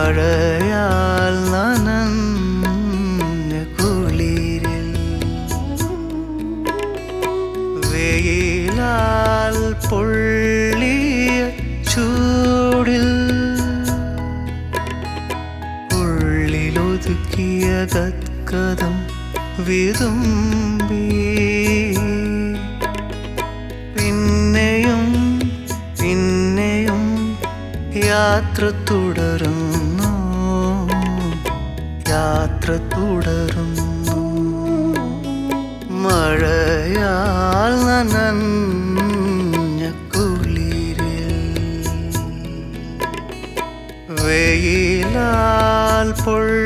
മഴയാൽ നനഞ്ഞ കുളിരിൽ വെയിലാൽ പൊള്ളിയ ചൂടിൽ ഉള്ളിലൊതുക്കിയ ഗത്കഥം വിതുമ്പി. പിന്നെയും പിന്നെയും യാത്ര തുഴ തുടരുന്നു. യാത്ര തുടരുന്നു. മഴയാൽ നനഞ്ഞ കുളിരിൽ. വെയിലാൽ പൊള്ളിയ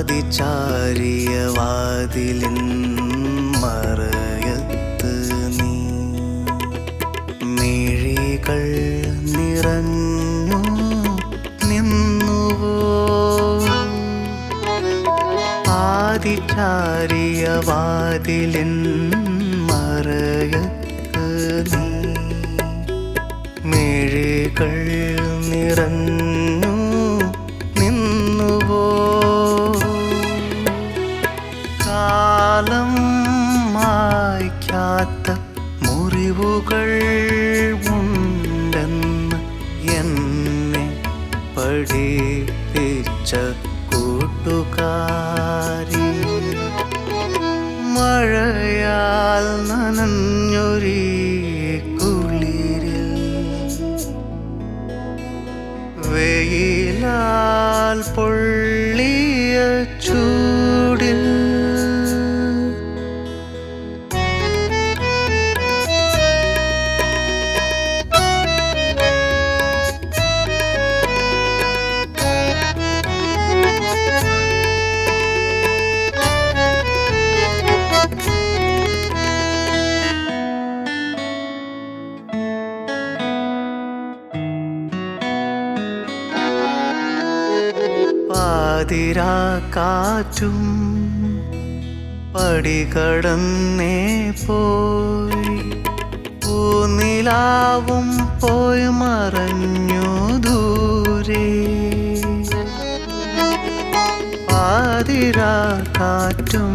പാതിചാരിയ വാതിലിൻ മറയത്ത് നീ. മിഴികൾ നിറഞ്ഞു നിന്നുവോ? പാതിചാരിയ വാതിലിൻ മറയത്ത് നീ. മിഴികൾ നിറഞ്ഞു പഠിപ്പിച്ച കൂട്ടുകാരി. മഴയാൽ നനഞ്ഞൊരീ കുളിരിൽ. വെയിലാൽ പൊള്ളിയ ചൂടിൽ പാതിരാ കാറ്റും പടികടന്നേ പോയി പൂനിലാവും പോയി മറഞ്ഞു ദൂരെ. പാതിരാ കാറ്റും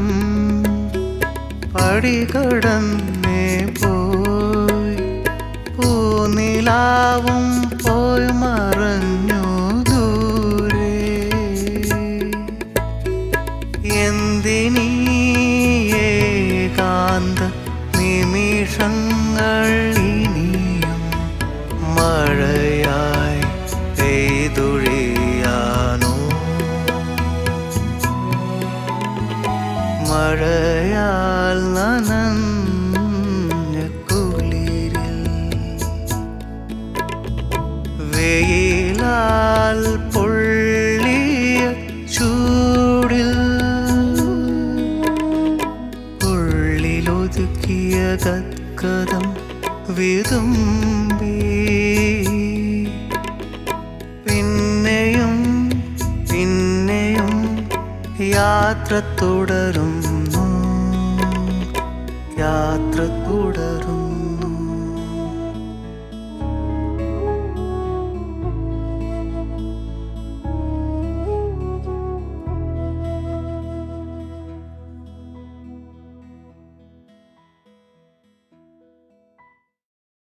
പടികടന്നേ പോയി പൂനിലാവും യാത്ര തുടരുന്നു. യാത്ര തുടരുന്നു.